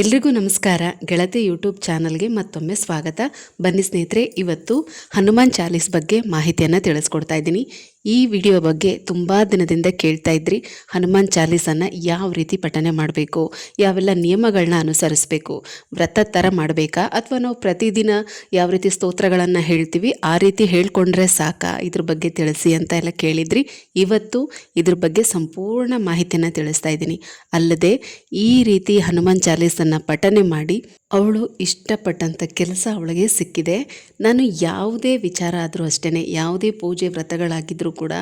ಎಲ್ರಿಗೂ ನಮಸ್ಕಾರ. ಗೆಳತಿ ಯೂಟ್ಯೂಬ್ ಚಾನಲ್ಗೆ ಮತ್ತೊಮ್ಮೆ ಸ್ವಾಗತ. ಬನ್ನಿ ಸ್ನೇಹಿತರೆ, ಇವತ್ತು ಹನುಮಾನ್ ಚಾಲೀಸ್ ಬಗ್ಗೆ ಮಾಹಿತಿಯನ್ನು ತಿಳಿಸ್ಕೊಡ್ತಾ ಇದ್ದೀನಿ. ಈ ವಿಡಿಯೋ ಬಗ್ಗೆ ತುಂಬ ದಿನದಿಂದ ಕೇಳ್ತಾ ಇದ್ರಿ. ಹನುಮಾನ್ ಚಾಲೀಸನ್ನು ಯಾವ ರೀತಿ ಪಠನೆ ಮಾಡಬೇಕು? ಯಾವೆಲ್ಲ ನಿಯಮಗಳನ್ನ ಅನುಸರಿಸಬೇಕು? ವ್ರತ ಥರ ಮಾಡಬೇಕಾ? ಅಥವಾ ನಾವು ಪ್ರತಿದಿನ ಯಾವ ರೀತಿ ಸ್ತೋತ್ರಗಳನ್ನು ಹೇಳ್ತೀವಿ, ಆ ರೀತಿ ಹೇಳ್ಕೊಂಡ್ರೆ ಸಾಕಾ? ಇದ್ರ ಬಗ್ಗೆ ತಿಳಿಸಿ ಅಂತ ಎಲ್ಲ ಕೇಳಿದ್ರಿ. ಇವತ್ತು ಇದ್ರ ಬಗ್ಗೆ ಸಂಪೂರ್ಣ ಮಾಹಿತಿಯನ್ನು ತಿಳಿಸ್ತಾ ಇದ್ದೀನಿ. ಅಲ್ಲದೆ ಈ ರೀತಿ ಹನುಮಾನ್ ಚಾಲೀಸನ್ನು ಪಠನೆ ಮಾಡಿ ಅವಳು ಇಷ್ಟಪಟ್ಟಂಥ ಕೆಲಸ ಅವಳಿಗೆ ಸಿಕ್ಕಿದೆ. ನಾನು ಯಾವುದೇ ವಿಚಾರ ಆದರೂ ಅಷ್ಟೇ ಯಾವುದೇ ಪೂಜೆ ವ್ರತಗಳಾಗಿದ್ದರೂ ಕೂಡ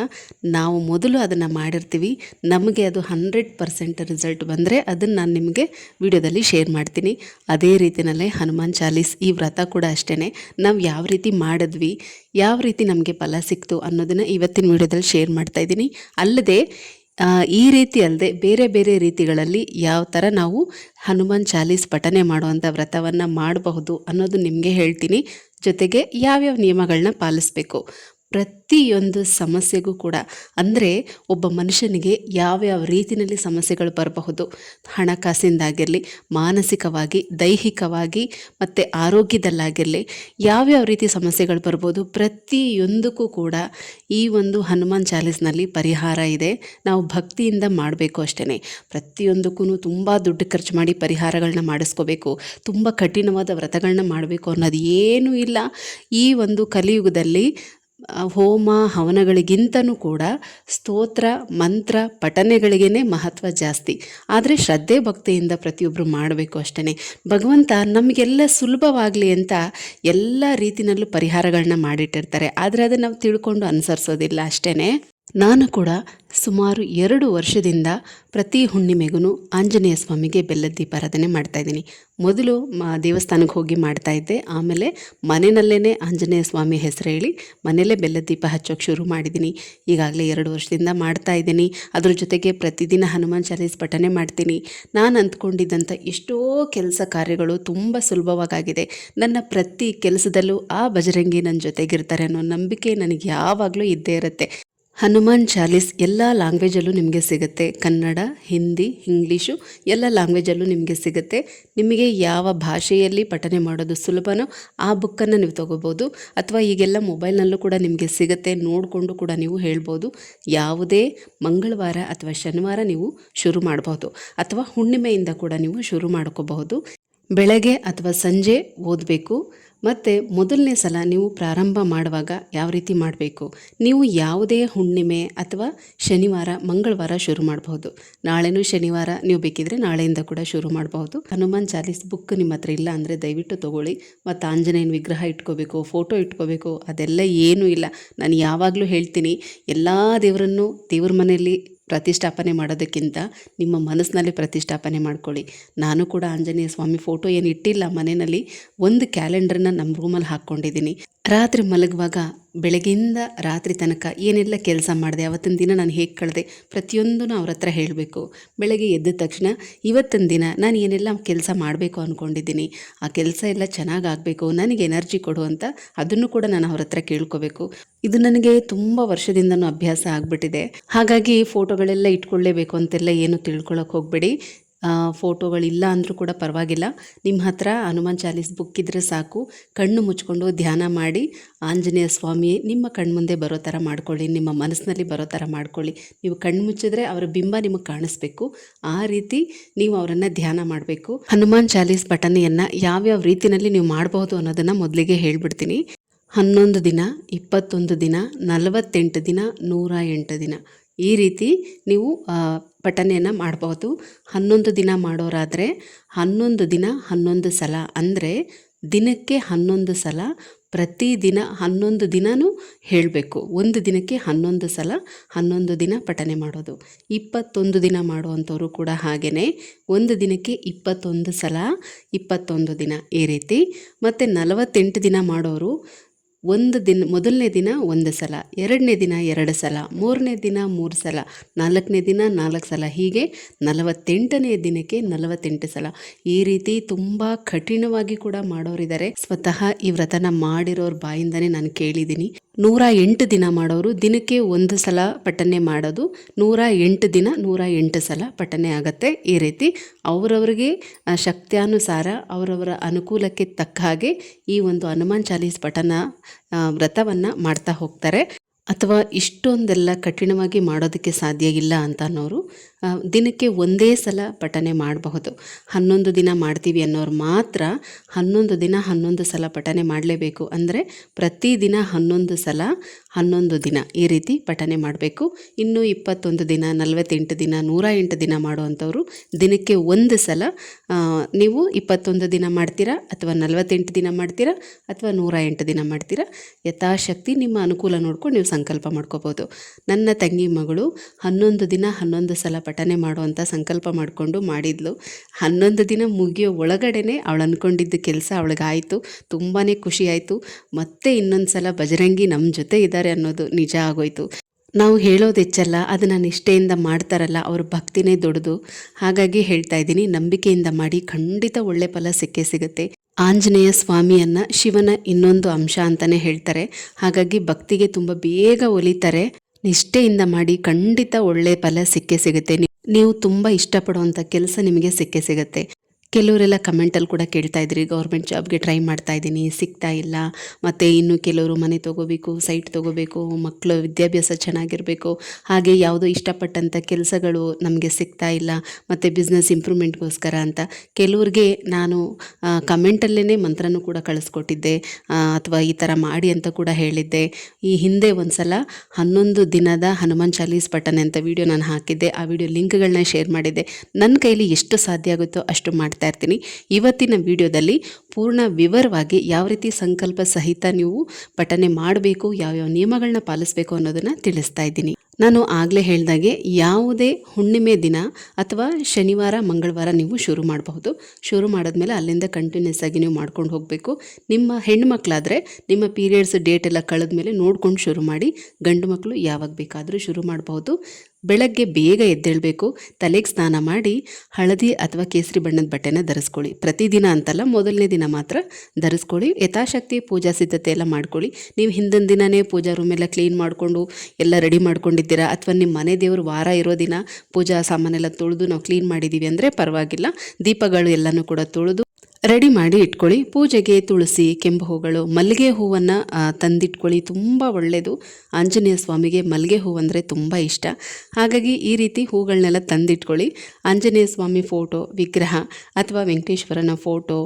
ನಾವು ಮೊದಲು ಅದನ್ನು ಮಾಡಿರ್ತೀವಿ. ನಮಗೆ ಅದು ಹಂಡ್ರೆಡ್ ಪರ್ಸೆಂಟ್ ರಿಸಲ್ಟ್ ಬಂದರೆ ಅದನ್ನು ನಾನು ನಿಮಗೆ ವಿಡಿಯೋದಲ್ಲಿ ಶೇರ್ ಮಾಡ್ತೀನಿ. ಅದೇ ರೀತಿಯಲ್ಲೇ ಹನುಮಾನ್ ಚಾಲೀಸ್ ಈ ವ್ರತ ಕೂಡ ಅಷ್ಟೇ ನಾವು ಯಾವ ರೀತಿ ಮಾಡಿದ್ವಿ, ಯಾವ ರೀತಿ ನಮಗೆ ಫಲ ಸಿಕ್ತು ಅನ್ನೋದನ್ನು ಇವತ್ತಿನ ವಿಡಿಯೋದಲ್ಲಿ ಶೇರ್ ಮಾಡ್ತಾ ಇದ್ದೀನಿ. ಅಲ್ಲದೆ ಈ ರೀತಿ ಅಲ್ಲದೆ ಬೇರೆ ಬೇರೆ ರೀತಿಗಳಲ್ಲಿ ಯಾವ ಥರ ನಾವು ಹನುಮಾನ್ ಚಾಲೀಸ್ ಪಠನೆ ಮಾಡುವಂಥ ವ್ರತವನ್ನು ಮಾಡಬಹುದು ಅನ್ನೋದು ನಿಮಗೆ ಹೇಳ್ತೀನಿ. ಜೊತೆಗೆ ಯಾವ್ಯಾವ ನಿಯಮಗಳನ್ನ ಪಾಲಿಸಬೇಕು? ಪ್ರತಿಯೊಂದು ಸಮಸ್ಯೆಗೂ ಕೂಡ, ಅಂದರೆ ಒಬ್ಬ ಮನುಷ್ಯನಿಗೆ ಯಾವ್ಯಾವ ರೀತಿಯಲ್ಲಿ ಸಮಸ್ಯೆಗಳು ಬರಬಹುದು. ಹಣಕಾಸಿಂದಾಗಿರಲಿ, ಮಾನಸಿಕವಾಗಿ, ದೈಹಿಕವಾಗಿ, ಮತ್ತು ಆರೋಗ್ಯದಲ್ಲಾಗಿರಲಿ, ಯಾವ್ಯಾವ ರೀತಿ ಸಮಸ್ಯೆಗಳು ಬರ್ಬೋದು ಪ್ರತಿಯೊಂದಕ್ಕೂ ಕೂಡ ಈ ಒಂದು ಹನುಮಾನ್ ಚಾಲೀಸ್ನಲ್ಲಿ ಪರಿಹಾರ ಇದೆ. ನಾವು ಭಕ್ತಿಯಿಂದ ಮಾಡಬೇಕು ಅಷ್ಟೇ ಪ್ರತಿಯೊಂದಕ್ಕೂ ತುಂಬ ದುಡ್ಡು ಖರ್ಚು ಮಾಡಿ ಪರಿಹಾರಗಳನ್ನ ಮಾಡಿಸ್ಕೋಬೇಕು. ತುಂಬ ಕಠಿಣವಾದ ವ್ರತಗಳನ್ನ ಮಾಡಬೇಕು ಅನ್ನೋದು ಏನೂ ಇಲ್ಲ. ಈ ಒಂದು ಕಲಿಯುಗದಲ್ಲಿ ಹೋಮ ಹವನಗಳಿಗಿಂತನೂ ಕೂಡ ಸ್ತೋತ್ರ, ಮಂತ್ರ ಪಠನೆಗಳಿಗೇ ಮಹತ್ವ ಜಾಸ್ತಿ. ಆದರೆ ಶ್ರದ್ಧೆ ಭಕ್ತಿಯಿಂದ ಪ್ರತಿಯೊಬ್ಬರು ಮಾಡಬೇಕು ಅಷ್ಟೇ ಭಗವಂತ ನಮಗೆಲ್ಲ ಸುಲಭವಾಗಲಿ ಅಂತ ಎಲ್ಲ ರೀತಿಯಲ್ಲೂ ಪರಿಹಾರಗಳನ್ನ ಮಾಡಿಟ್ಟಿರ್ತಾರೆ. ಆದರೆ ಅದನ್ನು ನಾವು ತಿಳ್ಕೊಂಡು ಅನುಸರಿಸೋದಿಲ್ಲ ಅಷ್ಟೇ ನಾನು ಕೂಡ ಸುಮಾರು ಎರಡು ವರ್ಷದಿಂದ ಪ್ರತಿ ಹುಣ್ಣಿಮೆಗೂ ಆಂಜನೇಯ ಸ್ವಾಮಿಗೆ ಬೆಲ್ಲದ ದೀಪಾರಾಧನೆ ಮಾಡ್ತಾ ಇದ್ದೀನಿ. ಮೊದಲು ಮ ದೇವಸ್ಥಾನಕ್ಕೆ ಹೋಗಿ ಮಾಡ್ತಾ ಇದ್ದೆ. ಆಮೇಲೆ ಮನೆಯಲ್ಲೇ ಆಂಜನೇಯ ಸ್ವಾಮಿ ಹೆಸರು ಹೇಳಿ ಮನೆಯಲ್ಲೇ ಬೆಲ್ಲದ ದೀಪ ಹಚ್ಚೋಕೆ ಶುರು ಮಾಡಿದ್ದೀನಿ. ಈಗಾಗಲೇ ಎರಡು ವರ್ಷದಿಂದ ಮಾಡ್ತಾ ಇದ್ದೀನಿ. ಅದ್ರ ಜೊತೆಗೆ ಪ್ರತಿದಿನ ಹನುಮಾನ್ ಚಾಲೀಸ್ ಪಠನೆ ಮಾಡ್ತೀನಿ. ನಾನು ಅಂದ್ಕೊಂಡಿದ್ದಂಥ ಎಷ್ಟೋ ಕೆಲಸ ಕಾರ್ಯಗಳು ತುಂಬ ಸುಲಭವಾಗಿದೆ ನನ್ನ ಪ್ರತಿ ಕೆಲಸದಲ್ಲೂ ಆ ಬಜರಂಗಿ ನನ್ನ ಜೊತೆಗಿರ್ತಾರೆ ಅನ್ನೋ ನಂಬಿಕೆ ನನಗೆ ಯಾವಾಗಲೂ ಇದ್ದೇ ಇರುತ್ತೆ. ಹನುಮಾನ್ ಚಾಲೀಸ್ ಎಲ್ಲ ಲ್ಯಾಂಗ್ವೇಜಲ್ಲೂ ನಿಮಗೆ ಸಿಗುತ್ತೆ. ಕನ್ನಡ, ಹಿಂದಿ, ಇಂಗ್ಲೀಷು ಎಲ್ಲ ಲ್ಯಾಂಗ್ವೇಜಲ್ಲೂ ನಿಮಗೆ ಸಿಗುತ್ತೆ. ನಿಮಗೆ ಯಾವ ಭಾಷೆಯಲ್ಲಿ ಪಠನೆ ಮಾಡೋದು ಸುಲಭನೋ ಆ ಬುಕ್ಕನ್ನು ನೀವು ತೊಗೋಬೋದು. ಅಥವಾ ಈಗೆಲ್ಲ ಮೊಬೈಲ್ನಲ್ಲೂ ಕೂಡ ನಿಮಗೆ ಸಿಗುತ್ತೆ. ನೋಡಿಕೊಂಡು ಕೂಡ ನೀವು ಹೇಳ್ಬೋದು. ಯಾವುದೇ ಮಂಗಳವಾರ ಅಥವಾ ಶನಿವಾರ ನೀವು ಶುರು ಮಾಡಬಹುದು ಅಥವಾ ಹುಣ್ಣಿಮೆಯಿಂದ ಕೂಡ ನೀವು ಶುರು ಮಾಡ್ಕೋಬಹುದು. ಬೆಳಗ್ಗೆ ಅಥವಾ ಸಂಜೆ ಓದಬೇಕು. ಮತ್ತು ಮೊದಲನೇ ಸಲ ನೀವು ಪ್ರಾರಂಭ ಮಾಡುವಾಗ ಯಾವ ರೀತಿ ಮಾಡಬೇಕು? ನೀವು ಯಾವುದೇ ಹುಣ್ಣಿಮೆ ಅಥವಾ ಶನಿವಾರ, ಮಂಗಳವಾರ ಶುರು ಮಾಡಬಹುದು. ನಾಳೆನೂ ಶನಿವಾರ ನೀವು ಬೇಕಿದ್ರೆ ನಾಳೆಯಿಂದ ಕೂಡ ಶುರು ಮಾಡಬಹುದು. ಹನುಮಾನ್ ಚಾಲೀಸ್ ಬುಕ್ ನಿಮ್ಮ ಹತ್ರ ಇಲ್ಲ ಅಂದರೆ ದಯವಿಟ್ಟು ತಗೊಳ್ಳಿ. ಮತ್ತು ಆಂಜನೇಯನ ವಿಗ್ರಹ ಇಟ್ಕೋಬೇಕು, ಫೋಟೋ ಇಟ್ಕೋಬೇಕು, ಅದೆಲ್ಲ ಏನೂ ಇಲ್ಲ. ನಾನು ಯಾವಾಗಲೂ ಹೇಳ್ತೀನಿ, ಎಲ್ಲ ದೇವರನ್ನು ದೇವ್ರ ಮನೆಯಲ್ಲಿ ಪ್ರತಿಷ್ಠಾಪನೆ ಮಾಡೋದಕ್ಕಿಂತ ನಿಮ್ಮ ಮನಸ್ಸಿನಲ್ಲಿ ಪ್ರತಿಷ್ಠಾಪನೆ ಮಾಡ್ಕೊಳ್ಳಿ. ನಾನು ಕೂಡ ಆಂಜನೇಯ ಸ್ವಾಮಿ ಫೋಟೋ ಏನು ಇಟ್ಟಿಲ್ಲ. ಮನೆಯಲ್ಲಿ ಒಂದು ಕ್ಯಾಲೆಂಡರ್ನ ನಮ್ಮ ರೂಮಲ್ಲಿ ಹಾಕ್ಕೊಂಡಿದ್ದೀನಿ. ರಾತ್ರಿ ಮಲಗುವಾಗ ಬೆಳಗ್ಗೆಯಿಂದ ರಾತ್ರಿ ತನಕ ಏನೆಲ್ಲ ಕೆಲಸ ಮಾಡಿದೆ, ಅವತ್ತಿನ ದಿನ ನಾನು ಹೇಗೆ ಕಳೆದೆ ಪ್ರತಿಯೊಂದೂ ಅವ್ರ ಹತ್ರ ಹೇಳಬೇಕು. ಬೆಳಗ್ಗೆ ಎದ್ದ ತಕ್ಷಣ ಇವತ್ತಿನ ದಿನ ನಾನು ಏನೆಲ್ಲ ಕೆಲಸ ಮಾಡಬೇಕು ಅಂದ್ಕೊಂಡಿದ್ದೀನಿ ಆ ಕೆಲಸ ಎಲ್ಲ ಚೆನ್ನಾಗಿ ಆಗಬೇಕು ನನಗೆ ಎನರ್ಜಿ ಕೊಡು ಅಂತ ಅದನ್ನು ಕೂಡ ನಾನು ಅವ್ರ ಹತ್ರ ಕೇಳ್ಕೋಬೇಕು. ಇದು ನನಗೆ ತುಂಬ ವರ್ಷದಿಂದನೂ ಅಭ್ಯಾಸ ಆಗಿಬಿಟ್ಟಿದೆ. ಹಾಗಾಗಿ ಫೋಟೋಗಳೆಲ್ಲ ಇಟ್ಕೊಳ್ಳೇಬೇಕು ಅಂತೆಲ್ಲ ಏನು ತಿಳ್ಕೊಳ್ಳೋಕೆ ಹೋಗಬೇಡಿ. ಫೋಟೋಗಳಿಲ್ಲ ಅಂದರೂ ಕೂಡ ಪರವಾಗಿಲ್ಲ. ನಿಮ್ಮ ಹತ್ರ ಹನುಮಾನ್ ಚಾಲೀಸ್ ಬುಕ್ ಇದ್ದರೆ ಸಾಕು. ಕಣ್ಣು ಮುಚ್ಕೊಂಡು ಧ್ಯಾನ ಮಾಡಿ. ಆಂಜನೇಯ ಸ್ವಾಮಿ ನಿಮ್ಮ ಕಣ್ಮುಂದೆ ಬರೋ ಥರ ಮಾಡ್ಕೊಳ್ಳಿ. ನಿಮ್ಮ ಮನಸ್ಸಿನಲ್ಲಿ ಬರೋ ಥರ ಮಾಡ್ಕೊಳ್ಳಿ. ನೀವು ಕಣ್ಣು ಮುಚ್ಚಿದ್ರೆ ಅವರ ಬಿಂಬ ನಿಮಗೆ ಕಾಣಿಸ್ಬೇಕು. ಆ ರೀತಿ ನೀವು ಅವರನ್ನು ಧ್ಯಾನ ಮಾಡಬೇಕು. ಹನುಮಾನ್ ಚಾಲೀಸ್ ಪಠನೆಯನ್ನು ಯಾವ್ಯಾವ ರೀತಿಯಲ್ಲಿ ನೀವು ಮಾಡಬಹುದು ಅನ್ನೋದನ್ನು ಮೊದಲಿಗೆ ಹೇಳ್ಬಿಡ್ತೀನಿ. ಹನ್ನೊಂದು ದಿನ, ಇಪ್ಪತ್ತೊಂದು ದಿನ, ನಲವತ್ತೆಂಟು ದಿನ, ನೂರ ಎಂಟು ದಿನ. ಈ ರೀತಿ ನೀವು ಪಠನೆಯನ್ನು ಮಾಡಬಹುದು. ಹನ್ನೊಂದು ದಿನ ಮಾಡೋರಾದರೆ ಹನ್ನೊಂದು ದಿನ ಹನ್ನೊಂದು ಸಲ. ಅಂದರೆ ದಿನಕ್ಕೆ ಹನ್ನೊಂದು ಸಲ ಪ್ರತಿದಿನ ಹನ್ನೊಂದು ದಿನವೂ ಹೇಳಬೇಕು. ಒಂದು ದಿನಕ್ಕೆ ಹನ್ನೊಂದು ಸಲ ಹನ್ನೊಂದು ದಿನ ಪಠನೆ ಮಾಡೋದು. ಇಪ್ಪತ್ತೊಂದು ದಿನ ಮಾಡುವಂಥವ್ರು ಕೂಡ ಹಾಗೆಯೇ ಒಂದು ದಿನಕ್ಕೆ ಇಪ್ಪತ್ತೊಂದು ಸಲ, ಇಪ್ಪತ್ತೊಂದು ದಿನ ಈ ರೀತಿ. ಮತ್ತು ನಲವತ್ತೆಂಟು ದಿನ ಮಾಡೋರು ಒಂದು ದಿನ, ಮೊದಲನೇ ದಿನ ಒಂದು ಸಲ, ಎರಡನೇ ದಿನ ಎರಡು ಸಲ, ಮೂರನೇ ದಿನ ಮೂರು ಸಲ, ನಾಲ್ಕನೇ ದಿನ ನಾಲ್ಕು ಸಲ, ಹೀಗೆ ನಲವತ್ತೆಂಟನೇ ದಿನಕ್ಕೆ ನಲವತ್ತೆಂಟು ಸಲ. ಈ ರೀತಿ ತುಂಬ ಕಠಿಣವಾಗಿ ಕೂಡ ಮಾಡೋರಿದ್ದಾರೆ. ಸ್ವತಃ ಈ ವ್ರತನ ಮಾಡಿರೋರ ಬಾಯಿಂದನೇ ನಾನು ಕೇಳಿದ್ದೀನಿ. ನೂರ ಎಂಟು ದಿನ ಮಾಡೋರು ದಿನಕ್ಕೆ ಒಂದು ಸಲ ಪಠನೆ ಮಾಡೋದು. ನೂರ ಎಂಟು ದಿನ ನೂರ ಎಂಟು ಸಲ ಪಠನೆ ಆಗುತ್ತೆ. ಈ ರೀತಿ ಅವರವರಿಗೆ ಶಕ್ತ್ಯಾನುಸಾರ ಅವರವರ ಅನುಕೂಲಕ್ಕೆ ತಕ್ಕ ಹಾಗೆ ಈ ಒಂದು ಹನುಮಾನ್ ಚಾಲೀಸ್ ಪಠನ ವ್ರತವನ್ನು ಮಾಡ್ತಾ ಹೋಗ್ತಾರೆ. ಅಥವಾ ಇಷ್ಟೊಂದೆಲ್ಲ ಕಠಿಣವಾಗಿ ಮಾಡೋದಕ್ಕೆ ಸಾಧ್ಯ ಇಲ್ಲ ಅಂತ ಅನ್ನೋರು ದಿನಕ್ಕೆ ಒಂದೇ ಸಲ ಪಠನೆ ಮಾಡಬಹುದು. ಹನ್ನೊಂದು ದಿನ ಮಾಡ್ತೀವಿ ಅನ್ನೋರು ಮಾತ್ರ ಹನ್ನೊಂದು ದಿನ ಹನ್ನೊಂದು ಸಲ ಪಠನೆ ಮಾಡಲೇಬೇಕು. ಅಂದರೆ ಪ್ರತಿದಿನ ಹನ್ನೊಂದು ಸಲ ಹನ್ನೊಂದು ದಿನ ಈ ರೀತಿ ಪಠನೆ ಮಾಡಬೇಕು. ಇನ್ನು ಇಪ್ಪತ್ತೊಂದು ದಿನ, ನಲವತ್ತೆಂಟು ದಿನ ನೂರ ಎಂಟು ದಿನ ಮಾಡುವಂಥವ್ರು ದಿನಕ್ಕೆ ಒಂದು ಸಲ ನೀವು ಇಪ್ಪತ್ತೊಂದು ದಿನ ಮಾಡ್ತೀರಾ ಅಥವಾ ನಲವತ್ತೆಂಟು ದಿನ ಮಾಡ್ತೀರಾ ಅಥವಾ ನೂರ ಎಂಟು ದಿನ ಮಾಡ್ತೀರಾ? ಯಥಾಶಕ್ತಿ ನಿಮ್ಮ ಅನುಕೂಲ ನೋಡ್ಕೊಂಡು ನೀವು ಸಂಕಲ್ಪ ಮಾಡ್ಕೋಬೋದು. ನನ್ನ ತಂಗಿ ಮಗಳು ಹನ್ನೊಂದು ದಿನ ಹನ್ನೊಂದು ಸಲ ಪಠನೆ ಮಾಡುವಂಥ ಸಂಕಲ್ಪ ಮಾಡಿಕೊಂಡು ಮಾಡಿದ್ಲು. ಹನ್ನೊಂದು ದಿನ ಮುಗಿಯೋ ಒಳಗಡೆನೆ ಅವಳು ಅಂದ್ಕೊಂಡಿದ್ದ ಕೆಲಸ ಅವಳಿಗಾಯಿತು. ತುಂಬಾ ಖುಷಿ ಆಯಿತು. ಮತ್ತೆ ಇನ್ನೊಂದು ಸಲ ಬಜರಂಗಿ ನಮ್ಮ ಜೊತೆ ಇದ್ದಾರೆ ಅನ್ನೋದು ನಿಜ ಆಗೋಯ್ತು. ನಾವು ಹೇಳೋದು ಹೆಚ್ಚಲ್ಲ, ಅದನ್ನು ನಿಷ್ಠೆಯಿಂದ ಮಾಡ್ತಾರಲ್ಲ, ಅವ್ರ ಭಕ್ತಿನೇ ದೊಡ್ಡದು. ಹಾಗಾಗಿ ಹೇಳ್ತಾ ಇದ್ದೀನಿ, ನಂಬಿಕೆಯಿಂದ ಮಾಡಿ ಖಂಡಿತ ಒಳ್ಳೆ ಫಲ ಸಿಕ್ಕೇ ಸಿಗುತ್ತೆ. ಆಂಜನೇಯ ಸ್ವಾಮಿಯನ್ನ ಶಿವನ ಇನ್ನೊಂದು ಅಂಶ ಅಂತಲೇ ಹೇಳ್ತಾರೆ. ಹಾಗಾಗಿ ಭಕ್ತಿಗೆ ತುಂಬ ಬೇಗ ಒಲಿತಾರೆ ನಿಷ್ಠೆಯಿಂದ ಮಾಡಿ ಖಂಡಿತ ಒಳ್ಳೆ ಫಲ ಸಿಕ್ಕೇ ಸಿಗುತ್ತೆ. ನೀವು ತುಂಬ ಇಷ್ಟಪಡುವಂಥ ಕೆಲಸ ನಿಮಗೆ ಸಿಕ್ಕೇ ಸಿಗುತ್ತೆ. ಕೆಲವರೆಲ್ಲ ಕಮೆಂಟಲ್ಲಿ ಕೂಡ ಕೇಳ್ತಾ ಇದ್ರಿ, ಗೌರ್ಮೆಂಟ್ ಜಾಬ್ಗೆ ಟ್ರೈ ಮಾಡ್ತಾ ಇದ್ದೀನಿ, ಸಿಗ್ತಾ ಇಲ್ಲ. ಮತ್ತು ಇನ್ನು ಕೆಲವರು ಮನೆ ತೊಗೋಬೇಕು, ಸೈಟ್ ತೊಗೋಬೇಕು ಮಕ್ಕಳು ವಿದ್ಯಾಭ್ಯಾಸ ಚೆನ್ನಾಗಿರಬೇಕು. ಹಾಗೆ ಯಾವುದೋ ಇಷ್ಟಪಟ್ಟಂಥ ಕೆಲಸಗಳು ನಮಗೆ ಸಿಗ್ತಾ ಇಲ್ಲ, ಮತ್ತು ಬಿಸ್ನೆಸ್ ಇಂಪ್ರೂವ್ಮೆಂಟ್ಗೋಸ್ಕರ ಅಂತ. ಕೆಲವ್ರಿಗೆ ನಾನು ಕಮೆಂಟಲ್ಲೇ ಮಂತ್ರನೂ ಕೂಡ ಕಳಿಸ್ಕೊಟ್ಟಿದ್ದೆ ಅಥವಾ ಈ ಥರ ಮಾಡಿ ಅಂತ ಕೂಡ ಹೇಳಿದ್ದೆ. ಈ ಹಿಂದೆ ಒಂದು ಸಲ ಹನ್ನೊಂದು ದಿನದ ಹನುಮಾನ್ ಚಾಲೀಸ್ ಪಠನೆ ಅಂತ ವಿಡಿಯೋ ನಾನು ಹಾಕಿದ್ದೆ. ಆ ವಿಡಿಯೋ ಲಿಂಕ್ಗಳನ್ನ ಶೇರ್ ಮಾಡಿದ್ದೆ. ನನ್ನ ಕೈಲಿ ಎಷ್ಟು ಸಾಧ್ಯ ಆಗುತ್ತೋ ಅಷ್ಟು ಮಾಡ್ತಾ ಇರ್ತೀನಿ. ಇವತ್ತಿನ ವಿಡಿಯೋದಲ್ಲಿ ಪೂರ್ಣ ವಿವರವಾಗಿ ಯಾವ ರೀತಿ ಸಂಕಲ್ಪ ಸಹಿತ ನೀವು ಪಠನೆ ಮಾಡಬೇಕು ಯಾವ್ಯಾವ ನಿಯಮಗಳನ್ನ ಪಾಲಿಸಬೇಕು ಅನ್ನೋದನ್ನು ತಿಳಿಸ್ತಾ ಇದ್ದೀನಿ. ನಾನು ಆಗಲೇ ಹೇಳಿದಾಗೆ ಯಾವುದೇ ಹುಣ್ಣಿಮೆ ದಿನ ಅಥವಾ ಶನಿವಾರ, ಮಂಗಳವಾರ ನೀವು ಶುರು ಮಾಡಬಹುದು. ಶುರು ಮಾಡಿದ್ಮೇಲೆ ಅಲ್ಲಿಂದ ಕಂಟಿನ್ಯೂಸ್ ಆಗಿ ನೀವು ಮಾಡ್ಕೊಂಡು ಹೋಗಬೇಕು. ನಿಮ್ಮ ಹೆಣ್ಣು ಮಕ್ಕಳಾದರೆ ನಿಮ್ಮ ಪೀರಿಯಡ್ಸ್ ಡೇಟ್ ಎಲ್ಲ ಕಳೆದ್ಮೇಲೆ ನೋಡ್ಕೊಂಡು ಶುರು ಮಾಡಿ ಗಂಡು ಮಕ್ಕಳು ಯಾವಾಗ ಬೇಕಾದರೂ ಶುರು ಮಾಡಬಹುದು. ಬೆಳಗ್ಗೆ ಬೇಗ ಎದ್ದೇಳಬೇಕು. ತಲೆಗೆ ಸ್ನಾನ ಮಾಡಿ, ಹಳದಿ ಅಥವಾ ಕೇಸರಿ ಬಣ್ಣದ ಬಟ್ಟೆನ ಧರಿಸ್ಕೊಳ್ಳಿ. ಪ್ರತಿದಿನ ಅಂತಲ್ಲ, ಮೊದಲನೇ ದಿನ ಮಾತ್ರ ಧರಿಸ್ಕೊಳ್ಳಿ. ಯಥಾಶಕ್ತಿ, ಪೂಜಾ ಸಿದ್ಧತೆ ಎಲ್ಲ ಮಾಡ್ಕೊಳ್ಳಿ. ನೀವು ಹಿಂದಿನ ದಿನವೇ ಪೂಜಾ ರೂಮ್ ಎಲ್ಲ ಕ್ಲೀನ್ ಮಾಡಿಕೊಂಡು, ಎಲ್ಲ ರೆಡಿ ಮಾಡ್ಕೊಂಡಿದ್ದೀರಾ? ಅಥವಾ ನಿಮ್ಮ ಮನೆ ದೇವರು ವಾರ ಇರೋ ದಿನ ಪೂಜಾ ಸಾಮಾನೆಲ್ಲ ತೊಳೆದು ನಾವು ಕ್ಲೀನ್ ಮಾಡಿದ್ದೀವಿ ಅಂದರೆ ಪರವಾಗಿಲ್ಲ. ದೀಪಗಳು ಎಲ್ಲನೂ ಕೂಡ ತೊಳೆದು ರೆಡಿ ಮಾಡಿ ಇಟ್ಕೊಳ್ಳಿ. ಪೂಜೆಗೆ ತುಳಸಿ ಕೆಂಪು ಹೂಗಳು ಮಲ್ಲಿಗೆ ಹೂವನ್ನು ತಂದಿಟ್ಕೊಳ್ಳಿ. ತುಂಬ ಒಳ್ಳೆಯದು ಆಂಜನೇಯ ಸ್ವಾಮಿಗೆ ಮಲ್ಲಿಗೆ ಹೂವು ಅಂದರೆ ತುಂಬ ಇಷ್ಟ. ಹಾಗಾಗಿ ಈ ರೀತಿ ಹೂಗಳನ್ನೆಲ್ಲ ತಂದಿಟ್ಕೊಳ್ಳಿ. ಆಂಜನೇಯ ಸ್ವಾಮಿ ಫೋಟೋ, ವಿಗ್ರಹ ಅಥವಾ ವೆಂಕಟೇಶ್ವರನ ಫೋಟೋ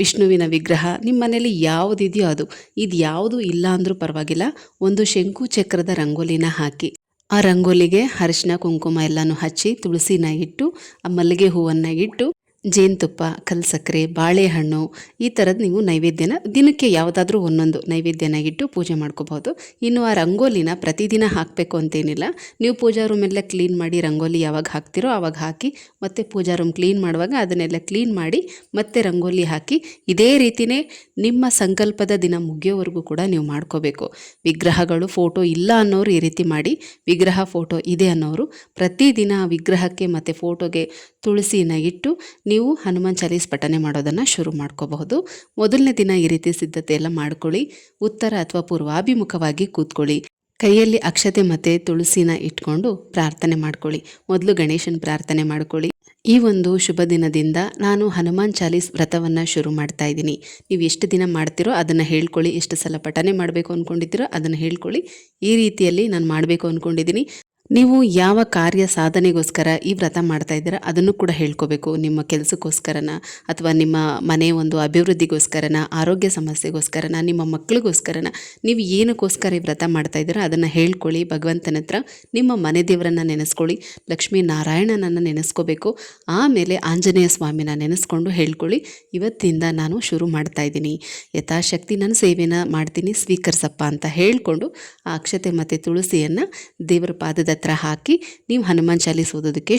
ವಿಷ್ಣುವಿನ ವಿಗ್ರಹ ನಿಮ್ಮ ಮನೇಲಿ ಯಾವುದಿದೆಯೋ ಅದು. ಇದು ಯಾವುದು ಇಲ್ಲ ಅಂದರೂ ಪರವಾಗಿಲ್ಲ. ಒಂದು ಶಂಕು ಚಕ್ರದ ರಂಗೋಲಿನ ಹಾಕಿ. ಆ ರಂಗೋಲಿಗೆ ಅರಿಶಿನ, ಕುಂಕುಮ ಎಲ್ಲನೂ ಹಚ್ಚಿ ತುಳಸಿನ ಇಟ್ಟು, ಆ ಮಲ್ಲಿಗೆ ಹೂವನ್ನು ಇಟ್ಟು ಜೇನುತುಪ್ಪ ಕಲ್ಸಕ್ಕರೆ ಬಾಳೆಹಣ್ಣು ಈ ಥರದ್ದು ನೀವು ನೈವೇದ್ಯನ ದಿನಕ್ಕೆ ಯಾವುದಾದ್ರೂ ಒಂದೊಂದು ನೈವೇದ್ಯನ ಇಟ್ಟು ಪೂಜೆ ಮಾಡ್ಕೋಬಹುದು ಇನ್ನು ಆ ರಂಗೋಲಿನ ಪ್ರತಿದಿನ ಹಾಕಬೇಕು ಅಂತೇನಿಲ್ಲ. ನೀವು ಪೂಜಾ ರೂಮ್ ಕ್ಲೀನ್ ಮಾಡಿ ರಂಗೋಲಿ ಯಾವಾಗ ಹಾಕ್ತಿರೋ ಆವಾಗ ಹಾಕಿ, ಮತ್ತೆ ಪೂಜಾ ರೂಮ್ ಕ್ಲೀನ್ ಮಾಡುವಾಗ ಅದನ್ನೆಲ್ಲ ಕ್ಲೀನ್ ಮಾಡಿ, ಮತ್ತೆ ರಂಗೋಲಿ ಹಾಕಿ, ಇದೇ ರೀತಿಯೇ ನಿಮ್ಮ ಸಂಕಲ್ಪದ ದಿನ ಮುಗಿಯೋವರೆಗೂ ಕೂಡ ನೀವು ಮಾಡ್ಕೋಬೇಕು. ವಿಗ್ರಹಗಳು ಫೋಟೋ ಇಲ್ಲ ಅನ್ನೋರು ಈ ರೀತಿ ಮಾಡಿ, ವಿಗ್ರಹ ಫೋಟೋ ಇದೆ ಅನ್ನೋರು ಪ್ರತಿದಿನ ವಿಗ್ರಹಕ್ಕೆ ಮತ್ತು ಫೋಟೋಗೆ ತುಳಸಿನ ಇಟ್ಟು ನೀವು ಹನುಮಾನ್ ಚಾಲೀಸ್ ಪಠನೆ ಮಾಡೋದನ್ನು ಶುರು ಮಾಡ್ಕೋಬಹುದು. ಮೊದಲನೇ ದಿನ ಈ ರೀತಿ ಸಿದ್ಧತೆ ಎಲ್ಲ ಮಾಡ್ಕೊಳ್ಳಿ. ಉತ್ತರ ಅಥವಾ ಪೂರ್ವಾಭಿಮುಖವಾಗಿ ಕೂತ್ಕೊಳ್ಳಿ. ಕೈಯಲ್ಲಿ ಅಕ್ಷತೆ ಮತ್ತೆ ತುಳಸಿನ ಇಟ್ಕೊಂಡು ಪ್ರಾರ್ಥನೆ ಮಾಡ್ಕೊಳ್ಳಿ. ಮೊದಲು ಗಣೇಶನ ಪ್ರಾರ್ಥನೆ ಮಾಡ್ಕೊಳ್ಳಿ. ಈ ಒಂದು ಶುಭ ದಿನದಿಂದ ನಾನು ಹನುಮಾನ್ ಚಾಲೀಸ್ ವ್ರತವನ್ನು ಶುರು ಮಾಡ್ತಾ ಇದ್ದೀನಿ. ನೀವು ಎಷ್ಟು ದಿನ ಮಾಡ್ತಿರೋ ಅದನ್ನು ಹೇಳ್ಕೊಳ್ಳಿ. ಎಷ್ಟು ಸಲ ಪಠನೆ ಮಾಡಬೇಕು ಅಂದ್ಕೊಂಡಿದ್ದೀರೋ ಅದನ್ನು ಹೇಳ್ಕೊಳ್ಳಿ. ಈ ರೀತಿಯಲ್ಲಿ ನಾನು ಮಾಡಬೇಕು ಅಂದ್ಕೊಂಡಿದ್ದೀನಿ ನೀವು ಯಾವ ಕಾರ್ಯ ಸಾಧನೆಗೋಸ್ಕರ ಈ ವ್ರತ ಮಾಡ್ತಾ ಇದ್ದೀರಾ, ಅದನ್ನು ಕೂಡ ಹೇಳ್ಕೋಬೇಕು. ನಿಮ್ಮ ಕೆಲಸಕ್ಕೋಸ್ಕರನ ಅಥವಾ ನಿಮ್ಮ ಮನೆ ಒಂದು ಅಭಿವೃದ್ಧಿಗೋಸ್ಕರನ, ಆರೋಗ್ಯ ಸಮಸ್ಯೆಗೋಸ್ಕರನ, ನಿಮ್ಮ ಮಕ್ಕಳಿಗೋಸ್ಕರನ ನೀವು ಏನಕ್ಕೋಸ್ಕರ ಈ ವ್ರತ ಮಾಡ್ತಾ ಇದ್ದೀರಾ, ಅದನ್ನು ಹೇಳ್ಕೊಳ್ಳಿ. ಭಗವಂತನ ಹತ್ರ ನಿಮ್ಮ ಮನೆ ದೇವರನ್ನು ನೆನೆಸ್ಕೊಳ್ಳಿ. ಲಕ್ಷ್ಮೀ ನಾರಾಯಣನನ್ನು ನೆನೆಸ್ಕೋಬೇಕು. ಆಮೇಲೆ ಆಂಜನೇಯ ಸ್ವಾಮಿನ ನೆನೆಸ್ಕೊಂಡು ಹೇಳ್ಕೊಳ್ಳಿ. ಇವತ್ತಿಂದ ನಾನು ಶುರು ಮಾಡ್ತಾ ಇದ್ದೀನಿ. ಯಥಾಶಕ್ತಿ ನನ್ನ ಸೇವೆನ ಮಾಡ್ತೀನಿ, ಸ್ವೀಕರಿಸಪ್ಪ ಅಂತ ಹೇಳಿಕೊಂಡು ಆ ಅಕ್ಷತೆ ಮತ್ತು ತುಳಸಿಯನ್ನು ದೇವರ ಪಾದದ ಹತ್ರ ಹಾಕಿ ನೀವು ಹನುಮಾನ್ ಚಾಲೀಸ್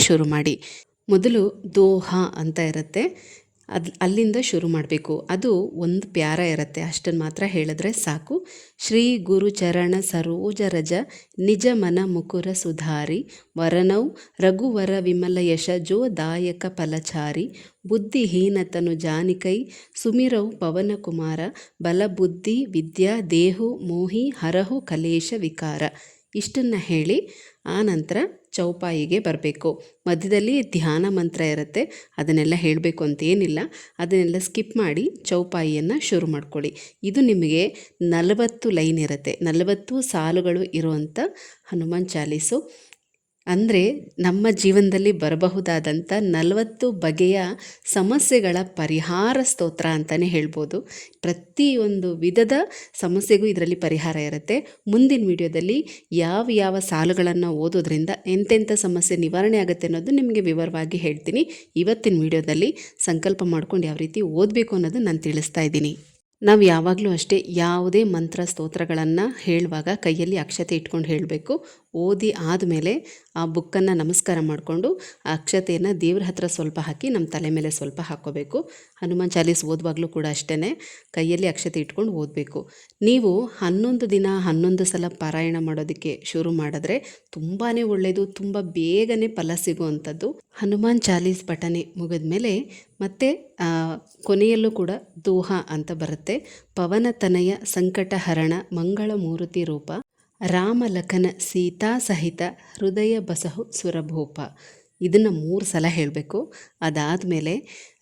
ಶುರು ಮಾಡಿ. ಮೊದಲು ದೋಹ ಅಂತ ಇರುತ್ತೆ. ಅದು ಅಲ್ಲಿಂದ ಶುರು ಮಾಡಬೇಕು. ಅದು ಒಂದು ಪ್ಯಾರ ಇರುತ್ತೆ. ಅಷ್ಟನ್ನು ಮಾತ್ರ ಹೇಳಿದ್ರೆ ಸಾಕು. ಶ್ರೀ ಗುರು ಚರಣ ಸರೋಜ ರಜ ನಿಜ ಮನ ಮುಕುರ ಸುಧಾರಿ ವರನೌ ರಘುವರ ವಿಮಲ ಯಶ ಜೋ ದಾಯಕ ಫಲಚಾರಿ ಬುದ್ಧಿಹೀನತನು ಜಾನಿಕೈ ಸುಮಿರೌ ಪವನ ಕುಮಾರ ಬಲಬುದ್ಧಿ ವಿದ್ಯಾ ದೇಹು ಮೋಹಿ ಹರಹು ಕಲೇಶ ವಿಕಾರ ಇಷ್ಟನ್ನು ಹೇಳಿ ಆ ನಂತರ ಚೌಪಾಯಿಗೆ ಬರಬೇಕು. ಮಧ್ಯದಲ್ಲಿ ಧ್ಯಾನ ಮಂತ್ರ ಇರುತ್ತೆ, ಅದನ್ನೆಲ್ಲ ಹೇಳಬೇಕು ಅಂತೇನಿಲ್ಲ ಅದನ್ನೆಲ್ಲ ಸ್ಕಿಪ್ ಮಾಡಿ ಚೌಪಾಯಿಯನ್ನು ಶುರು ಮಾಡ್ಕೊಳ್ಳಿ. ಇದು ನಿಮಗೆ ನಲವತ್ತು ಲೈನ್ ಇರುತ್ತೆ. ನಲವತ್ತು ಸಾಲುಗಳು ಇರುವಂಥ ಹನುಮಾನ್ ಚಾಲೀಸು. ಅಂದರೆ ನಮ್ಮ ಜೀವನದಲ್ಲಿ ಬರಬಹುದಾದಂಥ ನಲವತ್ತು ಬಗೆಯ ಸಮಸ್ಯೆಗಳ ಪರಿಹಾರ ಸ್ತೋತ್ರ ಅಂತಲೇ ಹೇಳ್ಬೋದು. ಪ್ರತಿಯೊಂದು ವಿಧದ ಸಮಸ್ಯೆಗೂ ಇದರಲ್ಲಿ ಪರಿಹಾರ ಇರುತ್ತೆ. ಮುಂದಿನ ವಿಡಿಯೋದಲ್ಲಿ ಯಾವ ಯಾವ ಸಾಲುಗಳನ್ನು ಓದೋದ್ರಿಂದ ಎಂತೆಂಥ ಸಮಸ್ಯೆ ನಿವಾರಣೆ ಆಗುತ್ತೆ ಅನ್ನೋದು ನಿಮಗೆ ವಿವರವಾಗಿ ಹೇಳ್ತೀನಿ. ಇವತ್ತಿನ ವಿಡಿಯೋದಲ್ಲಿ ಸಂಕಲ್ಪ ಮಾಡ್ಕೊಂಡು ಯಾವ ರೀತಿ ಓದಬೇಕು ಅನ್ನೋದು ನಾನು ತಿಳಿಸ್ತಾ ಇದ್ದೀನಿ. ನಾವು ಯಾವಾಗಲೂ ಅಷ್ಟೇ ಯಾವುದೇ ಮಂತ್ರ ಸ್ತೋತ್ರಗಳನ್ನು ಹೇಳುವಾಗ ಕೈಯಲ್ಲಿ ಅಕ್ಷತೆ ಇಟ್ಕೊಂಡು ಹೇಳಬೇಕು. ಓದಿ ಆದಮೇಲೆ ಆ ಬುಕ್ಕನ್ನು ನಮಸ್ಕಾರ ಮಾಡಿಕೊಂಡು ಆ ಅಕ್ಷತೆಯನ್ನು ದೇವ್ರ ಹತ್ರ ಸ್ವಲ್ಪ ಹಾಕಿ ನಮ್ಮ ತಲೆ ಮೇಲೆ ಸ್ವಲ್ಪ ಹಾಕ್ಕೋಬೇಕು ಹನುಮಾನ್ ಚಾಲೀಸ್ ಓದುವಾಗಲೂ ಕೂಡ ಅಷ್ಟೇ ಕೈಯಲ್ಲಿ ಅಕ್ಷತೆ ಇಟ್ಕೊಂಡು ಓದಬೇಕು. ನೀವು ಹನ್ನೊಂದು ದಿನ, ಹನ್ನೊಂದು ಸಲ ಪಾರಾಯಣ ಮಾಡೋದಕ್ಕೆ ಶುರು ಮಾಡಿದ್ರೆ ತುಂಬಾ ಒಳ್ಳೆಯದು ತುಂಬ ಬೇಗನೆ ಫಲ ಸಿಗುವಂಥದ್ದು. ಹನುಮಾನ್ ಚಾಲೀಸ್ ಪಠನೆ ಮುಗಿದ ಮೇಲೆ ಮತ್ತು ಕೊನೆಯಲ್ಲೂ ಕೂಡ ದೋಹ ಅಂತ ಬರುತ್ತೆ. ಪವನತನಯ ಸಂಕಟಹರಣ ಮಂಗಳ ಮೂರ್ತಿ ರೂಪ ರಾಮಲಖನ ಸೀತಾ ಸಹಿತ ಹೃದಯ ಬಸಹು ಸುರಭೂಪ. ಇದನ್ನು ಮೂರು ಸಲ ಹೇಳಬೇಕು. ಅದಾದಮೇಲೆ,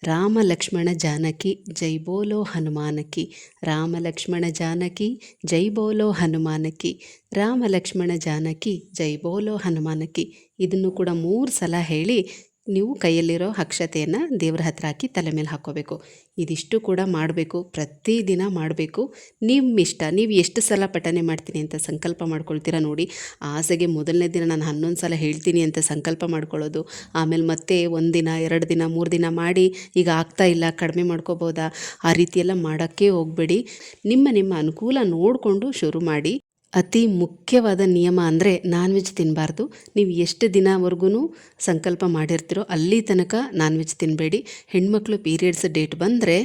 ರಾಮ ಲಕ್ಷ್ಮಣ ಜಾನಕಿ, ಜೈ ಬೋಲೋ ಹನುಮಾನಕಿ. ರಾಮ ಲಕ್ಷ್ಮಣ ಜಾನಕಿ, ಜೈ ಬೋಲೋ ಹನುಮಾನಕಿ. ರಾಮ ಲಕ್ಷ್ಮಣ ಜಾನಕಿ, ಜೈ ಬೋಲೋ ಹನುಮಾನಕಿ. ಇದನ್ನು ಕೂಡ ಮೂರು ಸಲ ಹೇಳಿ ನೀವು ಕೈಯಲ್ಲಿರೋ ಅಕ್ಷತೆಯನ್ನು ದೇವ್ರ ಹತ್ರ ಹಾಕಿ ತಲೆ ಮೇಲೆ ಹಾಕ್ಕೋಬೇಕು ಇದಿಷ್ಟು ಕೂಡ ಮಾಡಬೇಕು. ಪ್ರತಿದಿನ ಮಾಡಬೇಕು. ನಿಮ್ಮ ಇಷ್ಟ ನೀವು ಎಷ್ಟು ಸಲ ಪಠನೆ ಮಾಡ್ತೀನಿ ಅಂತ ಸಂಕಲ್ಪ ಮಾಡ್ಕೊಳ್ತೀರಾ ನೋಡಿ. ಆಸೆಗೆ ಮೊದಲನೇ ದಿನ ನಾನು ಹನ್ನೊಂದು ಸಲ ಹೇಳ್ತೀನಿ ಅಂತ ಸಂಕಲ್ಪ ಮಾಡ್ಕೊಳ್ಳೋದು. ಆಮೇಲೆ ಮತ್ತೆ ಒಂದು ದಿನ, ಎರಡು ದಿನ, ಮೂರು ದಿನ ಮಾಡಿ ಈಗ ಆಗ್ತಾ ಇಲ್ಲ, ಕಡಿಮೆ ಮಾಡ್ಕೋಬೋದಾ? ಆ ರೀತಿಯೆಲ್ಲ ಮಾಡೋಕ್ಕೆ ಹೋಗಬೇಡಿ. ನಿಮ್ಮ ನಿಮ್ಮ ಅನುಕೂಲ ನೋಡಿಕೊಂಡು ಶುರು ಮಾಡಿ. ಅತಿ ಮುಖ್ಯವಾದ ನಿಯಮ ಅಂದರೆ ನಾನ್ ವೆಜ್ ತಿನ್ನಬಾರ್ದು ನೀವು ಎಷ್ಟು ದಿನವರೆಗೂ ಸಂಕಲ್ಪ ಮಾಡಿರ್ತೀರೋ ಅಲ್ಲಿ ತನಕ ನಾನ್ ವೆಜ್ ತಿನ್ನಬೇಡಿ ಹೆಣ್ಮಕ್ಳು ಪೀರಿಯಡ್ಸ್ ಡೇಟ್ ಬಂದರೆ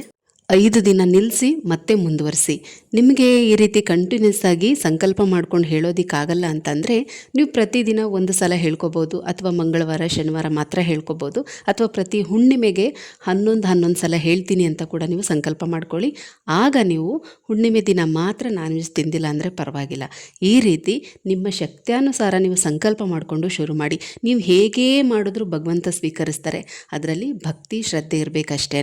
ಐದು ದಿನ ನಿಲ್ಲಿಸಿ ಮತ್ತೆ ಮುಂದುವರಿಸಿ. ನಿಮಗೆ ಈ ರೀತಿ ಕಂಟಿನ್ಯೂಸ್ ಆಗಿ ಸಂಕಲ್ಪ ಮಾಡ್ಕೊಂಡು ಹೇಳೋದಕ್ಕಾಗಲ್ಲ ಅಂತಂದರೆ ನೀವು ಪ್ರತಿದಿನ ಒಂದು ಸಲ ಹೇಳ್ಕೊಬೋದು ಅಥವಾ ಮಂಗಳವಾರ, ಶನಿವಾರ ಮಾತ್ರ ಹೇಳ್ಕೊಬೋದು ಅಥವಾ ಪ್ರತಿ ಹುಣ್ಣಿಮೆಗೆ ಹನ್ನೊಂದು ಹನ್ನೊಂದು ಸಲ ಹೇಳ್ತೀನಿ ಅಂತ ಕೂಡ ನೀವು ಸಂಕಲ್ಪ ಮಾಡ್ಕೊಳ್ಳಿ. ಆಗ ನೀವು ಹುಣ್ಣಿಮೆ ದಿನ ಮಾತ್ರ ನಾನ್ ವೆಜ್ ತಿಂದಿಲ್ಲ ಅಂದರೆ ಪರವಾಗಿಲ್ಲ. ಈ ರೀತಿ ನಿಮ್ಮ ಶಕ್ತ್ಯಾನುಸಾರ ನೀವು ಸಂಕಲ್ಪ ಮಾಡಿಕೊಂಡು ಶುರು ಮಾಡಿ. ನೀವು ಹೇಗೇ ಮಾಡಿದ್ರೂ ಭಗವಂತ ಸ್ವೀಕರಿಸ್ತಾರೆ. ಅದರಲ್ಲಿ ಭಕ್ತಿ, ಶ್ರದ್ಧೆ ಇರಬೇಕಷ್ಟೇ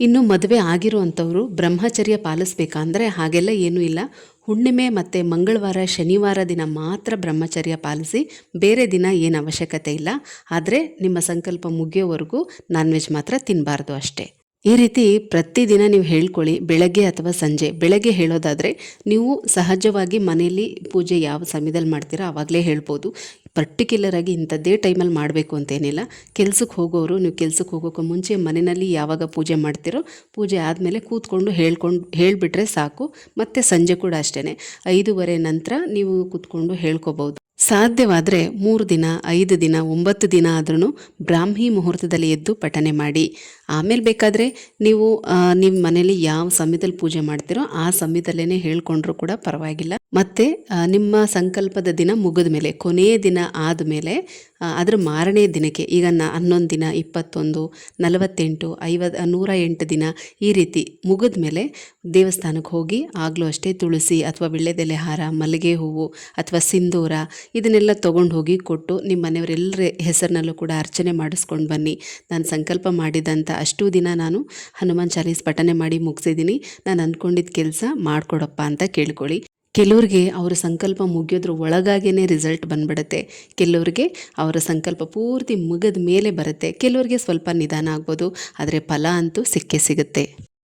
ಇನ್ನು ಮದುವೆ ಆಗಿರುವಂಥವರು ಬ್ರಹ್ಮಚರ್ಯ ಪಾಲಿಸ್ಬೇಕಂದ್ರೆ ಹಾಗೆಲ್ಲ ಏನೂ ಇಲ್ಲ. ಹುಣ್ಣಿಮೆ ಮತ್ತು ಮಂಗಳವಾರ, ಶನಿವಾರ ದಿನ ಮಾತ್ರ ಬ್ರಹ್ಮಚರ್ಯ ಪಾಲಿಸಿ ಬೇರೆ ದಿನ ಏನು ಅವಶ್ಯಕತೆ ಇಲ್ಲ. ಆದರೆ ನಿಮ್ಮ ಸಂಕಲ್ಪ ಮುಗಿಯೋವರೆಗೂ ನಾನ್ ವೆಜ್ ಮಾತ್ರ ತಿನ್ನಬಾರ್ದು ಅಷ್ಟೇ. ಈ ರೀತಿ ಪ್ರತಿದಿನ ನೀವು ಹೇಳ್ಕೊಳ್ಳಿ, ಬೆಳಗ್ಗೆ ಅಥವಾ ಸಂಜೆ. ಬೆಳಗ್ಗೆ ಹೇಳೋದಾದರೆ ನೀವು ಸಹಜವಾಗಿ ಮನೆಯಲ್ಲಿ ಪೂಜೆ ಯಾವ ಸಮಯದಲ್ಲಿ ಮಾಡ್ತೀರೋ ಆವಾಗಲೇ ಹೇಳ್ಬೋದು. ಪರ್ಟಿಕ್ಯುಲರ್ ಆಗಿ ಇಂಥದ್ದೇ ಟೈಮಲ್ಲಿ ಮಾಡಬೇಕು ಅಂತೇನಿಲ್ಲ. ಕೆಲ್ಸಕ್ಕೆ ಹೋಗೋರು, ನೀವು ಕೆಲ್ಸಕ್ಕೆ ಹೋಗೋಕೆ ಮುಂಚೆ ಮನೆಯಲ್ಲಿ ಯಾವಾಗ ಪೂಜೆ ಮಾಡ್ತೀರೋ, ಪೂಜೆ ಆದಮೇಲೆ ಕೂತ್ಕೊಂಡು ಹೇಳ್ಕೊಂಡು, ಹೇಳಿಬಿಟ್ರೆ ಸಾಕು. ಮತ್ತು ಸಂಜೆ ಕೂಡ ಅಷ್ಟೇ ಐದೂವರೆ ನಂತರ ನೀವು ಕೂತ್ಕೊಂಡು ಹೇಳ್ಕೊಬೋದು. ಸಾಧ್ಯವಾದರೆ ಮೂರು ದಿನ, ಐದು ದಿನ, ಒಂಬತ್ತು ದಿನ ಆದ್ರೂ ಬ್ರಾಹ್ಮಿ ಮುಹೂರ್ತದಲ್ಲಿ ಎದ್ದು ಪಠನೆ ಮಾಡಿ. ಆಮೇಲೆ ಬೇಕಾದರೆ ನೀವು ನಿಮ್ಮ ಮನೇಲಿ ಯಾವ ಸಮಯದಲ್ಲಿ ಪೂಜೆ ಮಾಡ್ತೀರೋ ಆ ಸಮಯದಲ್ಲೇ ಹೇಳ್ಕೊಂಡ್ರೂ ಕೂಡ ಪರವಾಗಿಲ್ಲ. ಮತ್ತು ನಿಮ್ಮ ಸಂಕಲ್ಪದ ದಿನ ಮುಗಿದ ಮೇಲೆ, ಕೊನೆಯ ದಿನ ಆದಮೇಲೆ ಅದರ ಮಾರನೇ ದಿನಕ್ಕೆ, ಈಗ ನ, ಹನ್ನೊಂದು ದಿನ, ಇಪ್ಪತ್ತೊಂದು, ನಲವತ್ತೆಂಟು ಐವತ್ತು ನೂರ ಎಂಟು ದಿನ, ಈ ರೀತಿ ಮುಗಿದ ಮೇಲೆ ದೇವಸ್ಥಾನಕ್ಕೆ ಹೋಗಿ, ಆಗಲೂ ಅಷ್ಟೇ ತುಳಸಿ ಅಥವಾ ವಿಳ್ಳೆದೆಲೆ ಹಾರ, ಮಲ್ಲಿಗೆ ಹೂವು ಅಥವಾ ಸಿಂಧೂರ, ಇದನ್ನೆಲ್ಲ ತೊಗೊಂಡು ಹೋಗಿ ಕೊಟ್ಟು, ನಿಮ್ಮ ಮನೆಯವರೆಲ್ಲರ ಹೆಸರಿನಲ್ಲೂ ಕೂಡ ಅರ್ಚನೆ ಮಾಡಿಸ್ಕೊಂಡು ಬನ್ನಿ. ನಾನು ಸಂಕಲ್ಪ ಮಾಡಿದಂಥ ಅಷ್ಟು ದಿನ ನಾನು ಹನುಮಾನ್ ಚಾಲೀಸ್ ಪಠನೆ ಮಾಡಿ ಮುಗಿಸಿದ್ದೀನಿ. ನಾನು ಅಂದ್ಕೊಂಡಿದ್ದ ಕೆಲಸ ಮಾಡಿಕೊಡಪ್ಪ ಅಂತ ಕೇಳ್ಕೊಳ್ಳಿ. ಕೆಲವ್ರಿಗೆ ಅವರ ಸಂಕಲ್ಪ ಮುಗಿಯೋದ್ರ ಒಳಗಾಗೇ ರಿಸಲ್ಟ್ ಬಂದ್ಬಿಡುತ್ತೆ. ಕೆಲವ್ರಿಗೆ ಅವರ ಸಂಕಲ್ಪ ಪೂರ್ತಿ ಮುಗಿದ ಮೇಲೆ ಬರುತ್ತೆ. ಕೆಲವ್ರಿಗೆ ಸ್ವಲ್ಪ ನಿಧಾನ ಆಗ್ಬೋದು, ಆದರೆ ಫಲ ಅಂತೂ ಸಿಕ್ಕೇ ಸಿಗುತ್ತೆ.